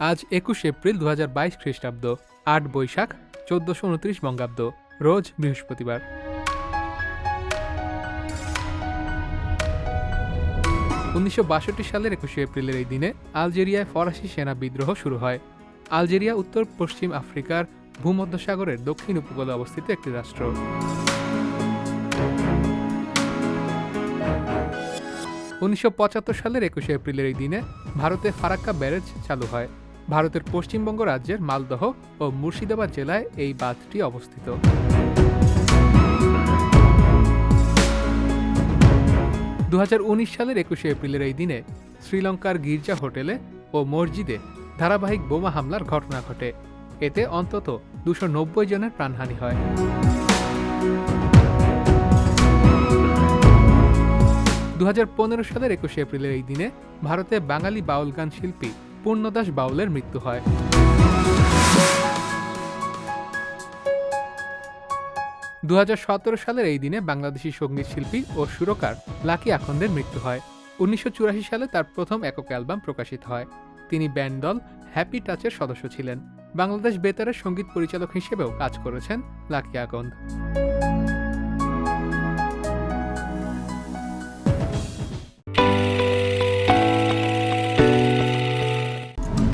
আজ একুশ এপ্রিল দু হাজার বাইশ খ্রিস্টাব্দ, আট বৈশাখ, চোদ্দশো উনত্রিশ বঙ্গাব্দ, রোজ বৃহস্পতিবার। উনিশশো বাষট্টি সালের একুশে এপ্রিলের এই দিনে আলজেরিয়ায় ফরাসি সেনা বিদ্রোহ শুরু হয়। আলজেরিয়া উত্তর পশ্চিম আফ্রিকার ভূমধ্যসাগরের দক্ষিণ উপকূলে অবস্থিত একটি রাষ্ট্র। উনিশশো পঁচাত্তর সালের একুশে এপ্রিলের এই দিনে ভারতে ফারাক্কা ব্যারেজ চালু হয়। ভারতের পশ্চিমবঙ্গ রাজ্যের মালদহ ও মুর্শিদাবাদ জেলায় এই বাঁধটি অবস্থিত। দুহাজার উনিশ সালের একুশে এপ্রিলের এই দিনে শ্রীলঙ্কার গির্জা হোটেলে ও মসজিদে ধারাবাহিক বোমা হামলার ঘটনা ঘটে। এতে অন্তত দুশো নব্বই জনের প্রাণহানি হয়। দু হাজার পনেরো সালের একুশে এপ্রিলের এই দিনে ভারতে বাঙালি বাউল গান শিল্পী পূর্ণদাস বাউলের মৃত্যু হয়। দু হাজার সতেরো সালের এই দিনে বাংলাদেশি সংগীত শিল্পী ও সুরকার লাকি আখন্দের মৃত্যু হয়। উনিশশো চুরাশি সালে তার প্রথম একক অ্যালবাম প্রকাশিত হয়। তিনি ব্যান্ড দল হ্যাপি টাচের সদস্য ছিলেন। বাংলাদেশ বেতারের সংগীত পরিচালক হিসেবেও কাজ করেছেন লাকি আকন্দ।